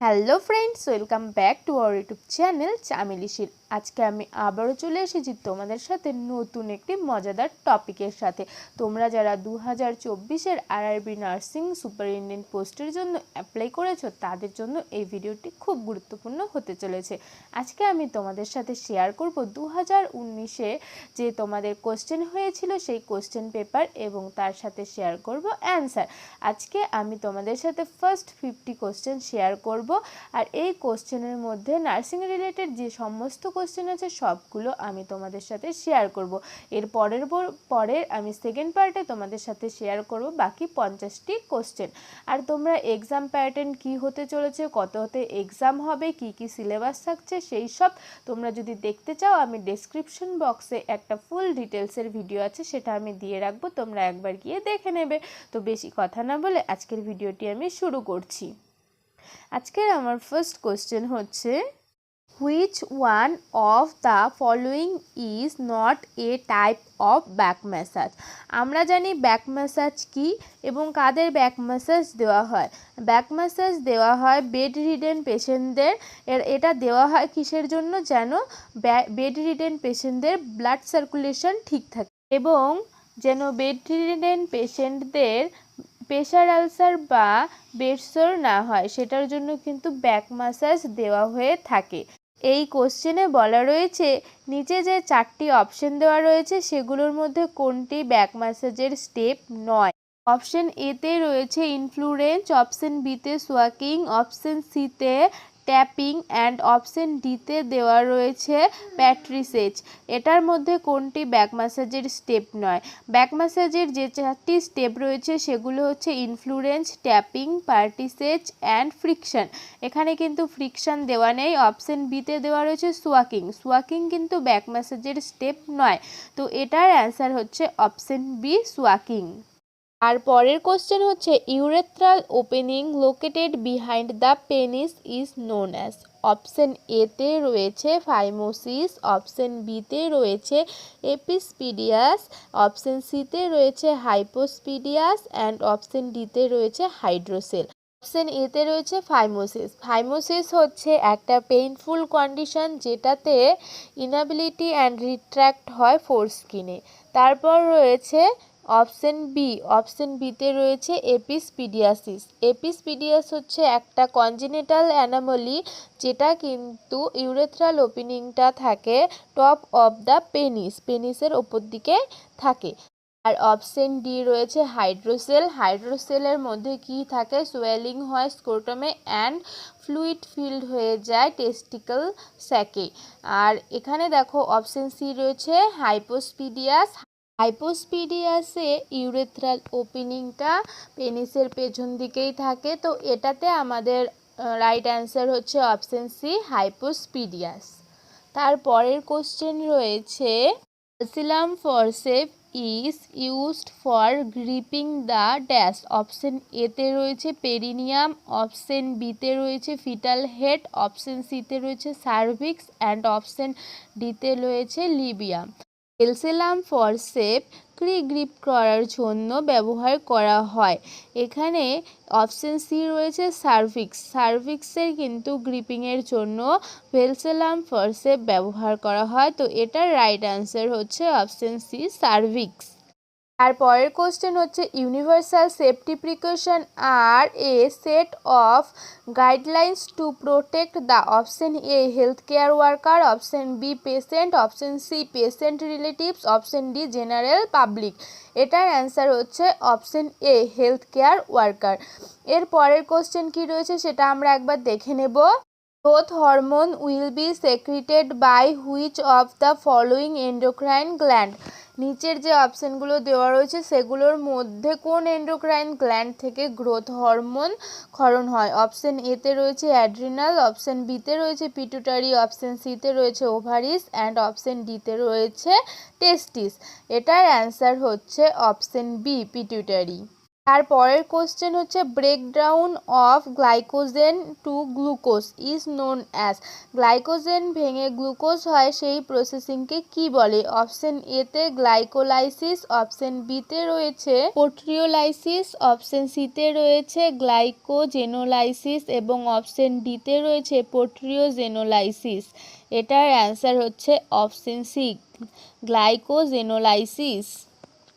Hello friends welcome back to our YouTube channel চামেলিশির আজকে আমি আবারও চলে এসেছি তোমাদের সাথে নতুন একটি মজাদার টপিকের সাথে। তোমরা যারা দু হাজার চব্বিশের আরআরবি নার্সিং সুপারিনটেন্ডেন্ট পোস্টের জন্য অ্যাপ্লাই করেছ, তাদের জন্য এই ভিডিওটি খুব গুরুত্বপূর্ণ হতে চলেছে। আজকে আমি তোমাদের সাথে শেয়ার করব দু হাজার উনিশে যে তোমাদের কোশ্চেন হয়েছিল সেই কোশ্চেন পেপার এবং তার সাথে শেয়ার করব অ্যান্সার আজকে আমি তোমাদের সাথে ফার্স্ট ফিফটি কোশ্চেন শেয়ার করব। আর এই কোশ্চেনের মধ্যে নার্সিং রিলেটেড যে সমস্ত কোশ্চেন আছে, সবগুলো আমি তোমাদের সাথে শেয়ার করব। এর পরের পরের আমি সেকেন্ড পার্টে তোমাদের সাথে শেয়ার করব বাকি পঞ্চাশটি কোশ্চেন আর তোমরা এক্সাম প্যাটার্ন কি হতে চলেছে, কত হতে এক্সাম হবে, কি কি সিলেবাস থাকছে, সেই সব তোমরা যদি দেখতে চাও, আমি ডেসক্রিপশন বক্সে একটা ফুল ডিটেলসের ভিডিও আছে, সেটা আমি দিয়ে রাখব, তোমরা একবার গিয়ে দেখে নেবে। তো বেশি কথা না বলে আজকের ভিডিওটি আমি শুরু করছি। আজকের আমার ফার্স্ট কোশ্চেন হচ্ছে which one of the following is not a type of back massage আমরা জানি ব্যাক ম্যাসাজ কি এবং কাদের ব্যাক ম্যাসাজ দেওয়া হয়? ব্যাক ম্যাসাজ দেওয়া হয় বেড রিডেন পেশেন্টদের এটা দেওয়া হয় কিসের জন্য যেন বেড রিডেন পেশেন্টদের ব্লাড সার্কুলেশন ঠিক থাকে এবং যেন বেড রিডেন পেশেন্টদের প্রেশার আলসার বা বেডসোর না হয়, সেটার জন্য কিন্তু ব্যাক ম্যাসাজ দেওয়া হয়ে থাকে। এই কোশ্চেনে বলা রয়েছে, নিচে যে চারটি অপশন দেওয়া রয়েছে, সেগুলোর মধ্যে কোনটি ব্যাক ম্যাসাজের স্টেপ নয়? অপশন এতে রয়েছে ইনফ্লুরেন্স অপশন বিতে সোয়াকিং অপশন সিতে ট্যাপিং অ্যান্ড অপশন ডিতে দেওয়া রয়েছে প্যাট্রিসেজ। এটার মধ্যে কোনটি? ব্যাক ম্যাসাজের স্টেপ নয়। ব্যাক ম্যাসাজের যে চারটি স্টেপ রয়েছে, সেগুলো হচ্ছে effleurage tapping petrissage and friction. এখানে কিন্তু ফ্রিকশন দেওয়া নেই। অপশন বিতে দেওয়া রয়েছে সোয়াকিং। সোয়াকিং কিন্তু ব্যাক ম্যাসাজের স্টেপ নয়। তো এটার অ্যান্সার হচ্ছে অপশন বি, সোয়াকিং। আর পরের কোশ্চেন হচ্ছে urethral opening located behind the penis is known as option এতে রয়েছে ফাইমোসিস অপশন বিতে রয়েছে এপিসপিডিয়াস অপশন সিতে রয়েছে হাইপোস্পিডিয়াস অ্যান্ড অপশন ডিতে রয়েছে হাইড্রোসেল অপশন এতে রয়েছে ফাইমোসিস ফাইমোসিস হচ্ছে একটা পেইনফুল কন্ডিশন যেটাতে ইনাবিলিটি অ্যান্ড রিট্র্যাক্ট হয় ফোর স্কিনে তারপর রয়েছে অপশন বি, অপশন বিতে রয়েছে এপিসপিডিয়াসিস। এপিসপিডিয়াস হচ্ছে একটা কনজেনিটাল অ্যানামলি যেটা কিন্তু ইউরেথ্রাল ওপেনিংটা থাকে টপ অফ দ্য পেনিস পেনিসের ওপর দিকে থাকে। আর অপশন ডি রয়েছে হাইড্রোসেল হাইড্রোসেলের মধ্যে কি থাকে? সোয়েলিং হয় স্কোটমে অ্যান্ড ফ্লুইড ফিল্ড হয়ে যায় টেস্টিক্যাল স্যাকে আর এখানে দেখো অপশন সি রয়েছে হাইপোস্পিডিয়াস হাইপোস্পিডিয়াসে ইউরেথ্রাল ওপেনিংটা পেনিসের পেছন দিকেই থাকে। তো এটাতে আমাদের রাইট অ্যান্সার হচ্ছে অপশন সি হাইপোস্পিডিয়াস। তারপরের কোশ্চেন রয়েছে সিলাম forceps is used for gripping the dash option এতে রয়েছে পেরিনিয়াম অপশন বিতে রয়েছে ফিটাল হেড অপশন সিতে রয়েছে সার্ভিক্স অ্যান্ড অপশন ডিতে রয়েছে লিবিয়াম এলসেলাম ফরসেপ ক্রি গ্রিপ করার জন্য ব্যবহার করা হয়। এখানে অপশন সি রয়েছে সার্ভিক্স। সার্ভিক্সের কিন্তু গ্রিপিংয়ের জন্য ভেলসেলাম ফরসেপ ব্যবহার করা হয়। তো এটার রাইট অ্যান্সার হচ্ছে অপশন সি সার্ভিক্স। আর পরের কোশ্চেন হচ্ছে universal safety precaution are a set of guidelines to protect the option A health care worker option B patient option C patient relatives option D general public এটার answer হচ্ছে option A health care worker এর পরের question কি রয়েছে সেটা আমরা একবার দেখে নেব। Growth hormone will be secreted by which of the following endocrine gland নিচের যে অপশানগুলো দেওয়া রয়েছে, সেগুলোর মধ্যে কোন এন্ডোক্রাইন গ্ল্যান্ড থেকে গ্রোথ হরমোন ক্ষরণ হয়? অপশান এতে রয়েছে অ্যাড্রিনাল অপশান বিতে রয়েছে পিটুটারি অপশান সিতে রয়েছে ওভারিস অ্যান্ড অপশান ডিতে রয়েছে টেস্টিস এটার অ্যান্সার হচ্ছে অপশান বি পিটুটারি তার পরের কোশ্চেন হচ্ছে breakdown of glycogen to glucose is known as glycogen ভেঙে গ্লুকোজ হয়, সেই প্রসেসিংকে কি বলে? অপশন এতে গ্লাইকোলাইসিস অপশন বিতে রয়েছে পোট্রিওলাইসিস অপশন সিতে রয়েছে গ্লাইকোজেনোলাইসিস এবং অপশন ডিতে রয়েছে পোট্রিওজেনোলাইসিস এটার অ্যান্সার হচ্ছে অপশন সি গ্লাইকোজেনোলাইসিস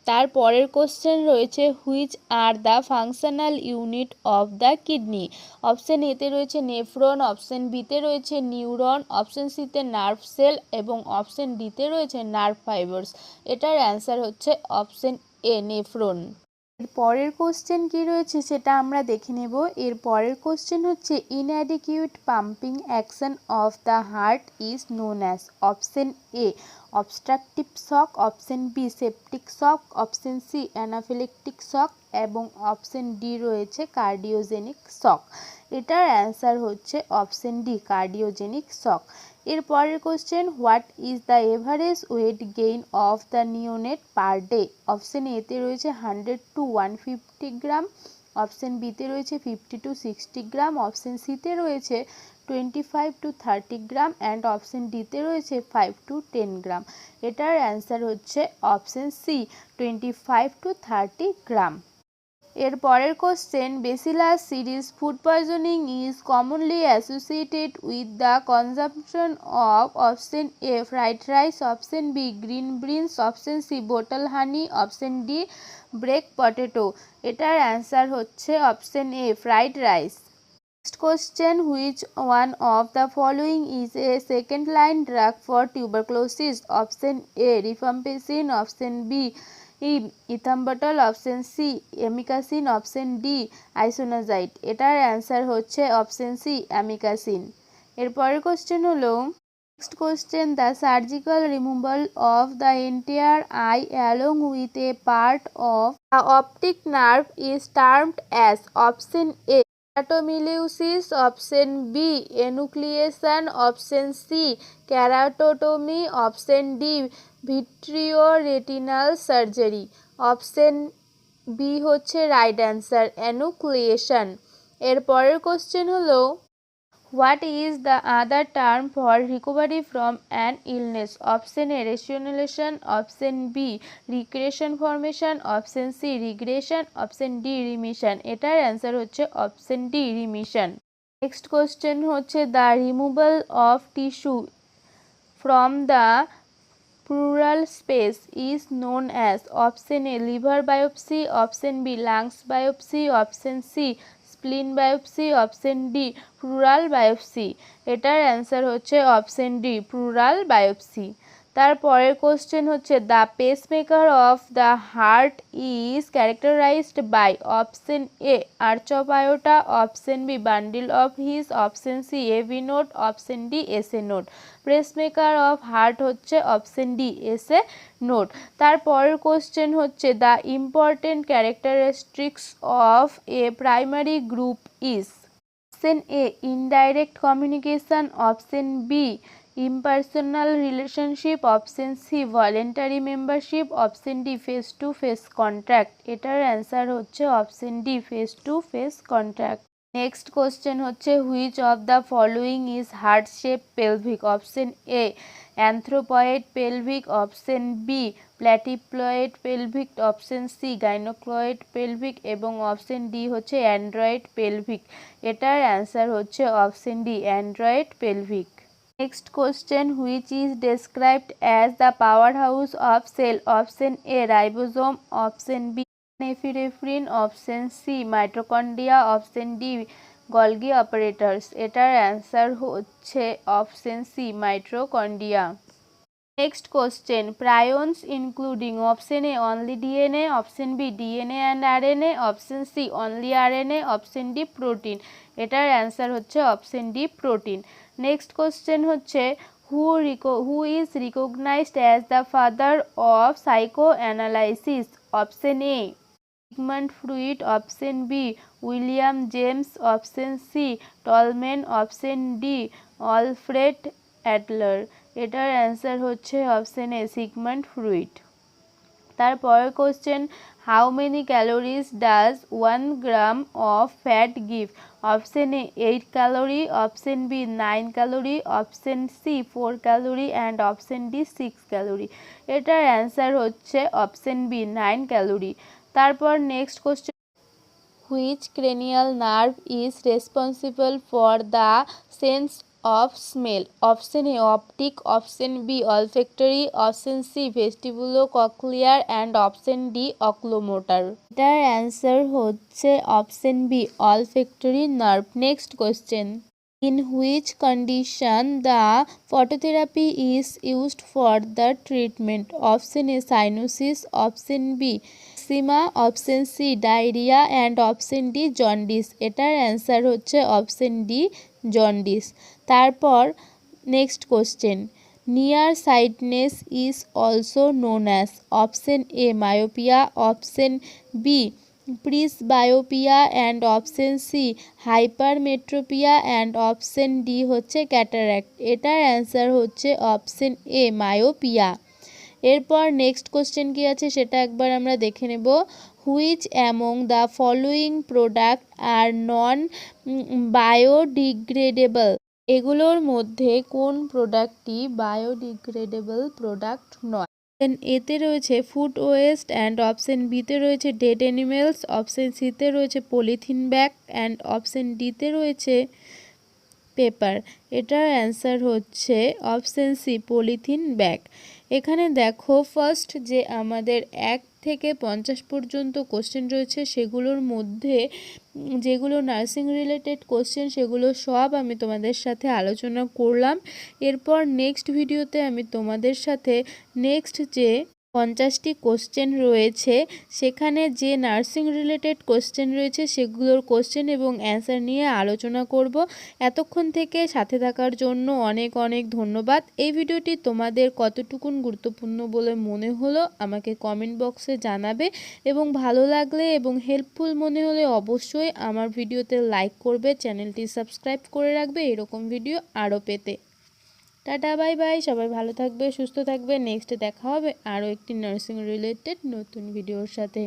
তার পরের কোশ্চেন রয়েছে which are the functional unit of the kidney option এতে রয়েছে নেফ্রন অপশন বিতে রয়েছে নিউরন অপশন সিতে নার্ভ সেল এবং অপশন ডিতে রয়েছে নার্ভ ফাইবার্স এটার অ্যান্সার হচ্ছে অপশন এ নেফ্রন এর পরের কোশ্চেন কি রয়েছে সেটা আমরা দেখে নেব। এর পরের কোশ্চেন হচ্ছে inadequate pumping action of the heart is known as option A obstructive shock, option B septic shock, option C anaphylactic shock এবং অপশন ডি রয়েছে কার্ডিওজেনিক শক। এটার অ্যান্সার হচ্ছে অপশন ডি, কার্ডিওজেনিক শক। এর পরের question, what is the average weight gain of the neonate per day? Option এতে রয়েছে hundred to one fifty gram, option বিতে রয়েছে fifty to sixty gram, option সিতে রয়েছে twenty five to thirty gram and option ডিতে রয়েছে five to ten gram এটার answer হচ্ছে option C twenty five to thirty gram এর পরের question bacillus cereus food poisoning is commonly associated with the consumption of option A fried rice option B green beans option C bottle honey option D break potato এটার answer হচ্ছে option A fried rice next question which one of the following is a second line drug for tuberculosis option A rifampicin option B ethambutol option C amikacin option D isoniazid এটার answer হচ্ছে option C amikacin এরপরের question হলো next question the surgical removal of the entire eye along with a part of the optic nerve is termed as option A keratomileusis option B enucleation, option C keratotomy, option D vitreoretinal surgery. Option B হচ্ছে right answer enucleation এর পরের question হলো what is the other term for recovery from an illness option A rationalization option B recreation formation option C regression option D remission এটার answer হচ্ছে option D remission next question হচ্ছে the removal of tissue from the pleural space is known as option A, liver biopsy. Option B, lungs biopsy. Option C spleen biopsy option D pleural biopsy. এটার answer হচ্ছে option D pleural biopsy. তারপরের question হচ্ছে the pacemaker of the heart is characterized by option A আর্চবায়োটা option B bundle of His option C A AV node option D S A node pacemaker of heart হচ্ছে option D S A node তারপরের question হচ্ছে the important characteristics of a primary group is option A indirect communication option B impersonal relationship option C voluntary membership option D face to face contact এটার answer হচ্ছে option D face to face contact next question হচ্ছে which of the following is heart shape pelvic option A anthropoid pelvic option B platypelloid pelvic option C gynaecoid pelvic এবং option D হচ্ছে android pelvic এটার answer হচ্ছে option D android pelvic Next question, which is described as the powerhouse of cell? Option A, ribosome. Option B, nephrine. Option C, mitochondria. Option D, Golgi apparatus. এটার answer হচ্ছে option C, mitochondria. Next question, prions including option A, only DNA. Option B, DNA and RNA. Option C, only RNA. Option D, protein. এটার answer হচ্ছে option D, protein. Next question হচ্ছে who Rico who is recognised as the father of psychoanalysis option A Sigmund Freud option B William James option C Tolman option D তারপরের question how many calories does one gram of fat give option A eight calorie option B nine calorie option C four calorie and option D six calorie এটার answer হচ্ছে option B nine calorie তারপর next question which cranial nerve is responsible for the sense of smell, option A optic, option B olfactory option C vestibulocochlear, and option D oculomotor. এটার answer হচ্ছে option B olfactory nerve. Next question in which condition the phototherapy is used for the treatment? Option A cyanosis, option B Sima option C diarrhoea, and option D jaundice. এটার answer হচ্ছে option D jaundice. তারপর next question near sightedness is also known as option A myopia option B presbyopia and option C hypermetropia and option D হচ্ছে cataract এটার answer হচ্ছে option A myopia এরপর next question কি আছে সেটা একবার আমরা দেখে নেব। Which among the following product are non biodegradable এগুলোর মধ্যে কোন প্রোডাক্টটি বায়োডিগ্রেডেবল প্রোডাক্ট নয়? এতে রয়েছে ফুড ওয়েস্ট অ্যান্ড অপশন বিতে রয়েছে ডেড অ্যানিমেলস, অপশন সিতে রয়েছে পলিথিন ব্যাগ, অ্যান্ড অপশন ডিতে রয়েছে পেপার। এটার অ্যান্সার হচ্ছে অপশন সি পলিথিন ব্যাগ। এখানে দেখো, ফার্স্ট যে আমাদের এক থেকে পঞ্চাশ পর্যন্ত কোশ্চেন রয়েছে, সেগুলোর মধ্যে যেগুলো নার্সিং রিলেটেড কোশ্চেন সেগুলো সব আমি তোমাদের সাথে আলোচনা করলাম। এরপর নেক্সট ভিডিওতে আমি তোমাদের সাথে নেক্সট যে পঞ্চাশটি কোশ্চেন রয়েছে। সেখানে যে নার্সিং রিলেটেড কোশ্চেন রয়েছে, সেগুলোর কোশ্চেন এবং অ্যান্সার নিয়ে আলোচনা করব। এতক্ষণ থেকে সাথে থাকার জন্য অনেক অনেক ধন্যবাদ। এই ভিডিওটি তোমাদের কতটুকুন গুরুত্বপূর্ণ বলে মনে হলো আমাকে কমেন্ট বক্সে জানাবে। এবং ভালো লাগলে এবং হেল্পফুল মনে হলে অবশ্যই আমার ভিডিওতে লাইক করবে চ্যানেলটি সাবস্ক্রাইব করে রাখবে। এরকম ভিডিও আরও পেতে। Tata, bye bye. সবাই ভালো থাকবে, সুস্থ থাকবে। নেক্সট দেখা হবে আরও একটি নার্সিং রিলেটেড নতুন ভিডিওর সাথে।